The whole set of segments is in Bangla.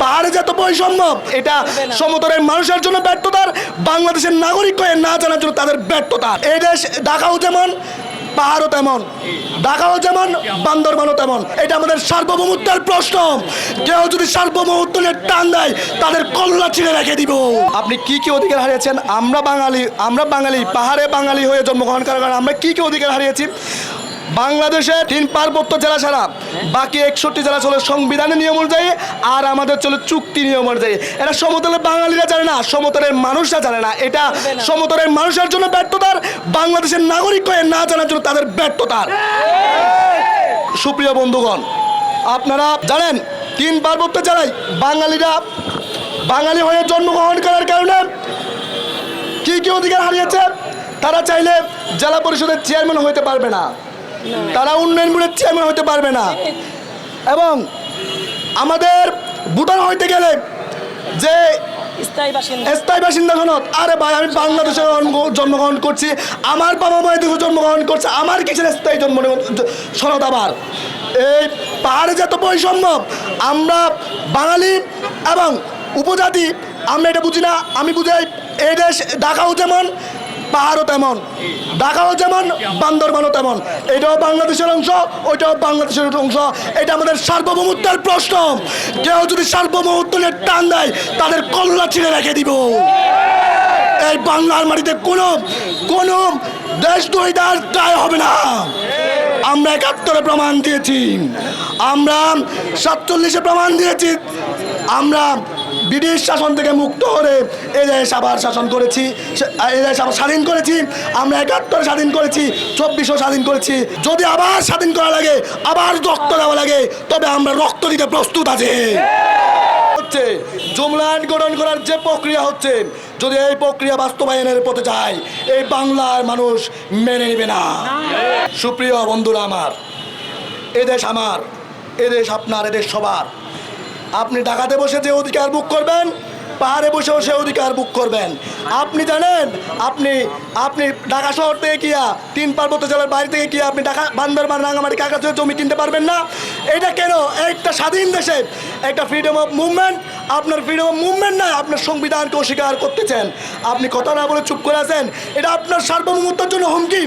পাহাড়ে যত বৈষম্য এটা সমতলের মানুষের জন্য ব্যর্থতার, বাংলাদেশের নাগরিক হয়ে না জানার জন্য তাদের ব্যর্থতা এই দেশ ঢাকাও যেমন, পাহাড়ও তেমন। ঢাকাও যেমন, বান্দরবানও তেমন। এটা আমাদের সার্বভৌমত্বের প্রশ্ন। কেউ যদি সার্বভৌমত্বের টান দেয়, তাদের কল্লা ছিঁড়ে রেখে দিব। আপনি কি কি অধিকার হারিয়েছেন? আমরা বাঙালি আমরা বাঙালি, পাহাড়ে বাঙালি হয়ে জন্মগ্রহণ করার কারণে আমরা কি কি অধিকার হারিয়েছি? বাংলাদেশে তিন পার্বত্য জেলা ছাড়া বাকি একষট্টি জেলা চলে সংবিধানের নিয়ম অনুযায়ী আর আমাদের চলে চুক্তি নিয়ম অনুযায়ী। এটা সমতলের বাঙালিরা জানে না সমতলের মানুষরা জানে না। এটা সমতলের মানুষের জন্য ব্যর্থতার বাংলাদেশের নাগরিক হয়ে না জানার জন্য তাদের ব্যর্থতার। সুপ্রিয় বন্ধুগণ আপনারা জানেন তিন পার্বত্য জেলায় বাঙালিরা বাঙালি হয়ে জন্মগ্রহণ করার কারণে কি কি অধিকার হারিয়েছে? তারা চাইলে জেলা পরিষদের চেয়ারম্যান হইতে পারবে না। তারা উন্নয়ন বোর্ডের চেয়ারম্যান হতে পারবে না। এবং আমাদের ভুটান হইতে গেলে যে স্থায়ী বাসিন্দা। সনদ আরে ভাই আমি বাংলাদেশে জন্মগ্রহণ করছি আমার বাবা মা দেশে জন্মগ্রহণ করছে আমার কিসের স্থায়ী জন্ম সনদ আবার? এই পাহাড়ে যত বৈষম্য আমরা বাঙালি এবং উপজাতি আমরা এটা বুঝি না আমি বুঝাই এই দেশ ঢাকাও যেমন পাহাড়ও তেমন, ঢাকাও যেমন, বান্দরবানও তেমন। এটাও বাংলাদেশের অংশ, ওইটাও বাংলাদেশের অংশ। এটা আমাদের সার্বভৌমত্বের প্রশ্ন। কেউ যদি সার্বভৌমত্বের টান দেয়, তাদের কল্লা ছিঁড়ে রেখে দিব। এই বাংলার মাটিতে কোনো কোনো দেশ দুইটার দায় হবে না। আমরা একাত্তরে প্রমাণ দিয়েছি। আমরা সাতচল্লিশে প্রমাণ দিয়েছি। আমরা ব্রিটিশ শাসন থেকে মুক্ত হয়ে এ দেশ আবার শাসন করেছি এ দেশ আবার স্বাধীন করেছি, আমরা একাত্তরে স্বাধীন করেছি, চব্বিশও স্বাধীন করেছি। যদি আবার স্বাধীন করা লাগে, আবার রক্ত দেওয়া লাগে, তবে আমরা রক্ত দিতে প্রস্তুত আছি। হচ্ছে জুমলান গঠন করার যে প্রক্রিয়া হচ্ছে, যদি এই প্রক্রিয়া বাস্তবায়নের পথে যায়, এই বাংলার মানুষ মেনে নেবে না। সুপ্রিয় বন্ধুরা আমার এদেশ আমার এদেশ আপনার এদেশ সবার। আপনি ঢাকাতে বসে যে অধিকার বুক করবেন, পাহাড়ে বসেও সে অধিকার বুক করবেন। আপনি জানেন, আপনি আপনি ঢাকা শহর থেকে গিয়া তিন পার্বত্য জেলার বাইরে থেকে গিয়া আপনি ঢাকা, বান্দরবান রাঙামাটি কাকাতুয়া জমি কিনতে পারবেন না। এটা কেন? একটা স্বাধীন দেশে একটা ফ্রিডম অফ মুভমেন্ট আপনার ফ্রিডম অফ মুভমেন্ট নয় আপনার সংবিধানকে অস্বীকার করতেছেন। আপনি কথা না বলে চুপ করে আছেন, এটা আপনার সার্বভৌমত্বের জন্য হুমকি।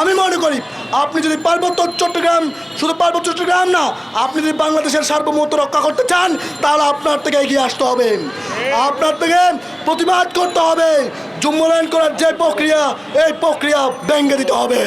আমি মনে করি আপনি যদি পার্বত্য চট্টগ্রাম, শুধু পার্বত্য চট্টগ্রাম না, আপনি যদি বাংলাদেশের সার্বভৌমত্ব রক্ষা করতে চান, তাহলে আপনার থেকে এগিয়ে আসতে হবে। আপনার থেকে প্রতিবাদ করতে হবে। জুম্মলায়ন করার যে প্রক্রিয়া, এই প্রক্রিয়া ব্যাঙ্গে দিতে হবে।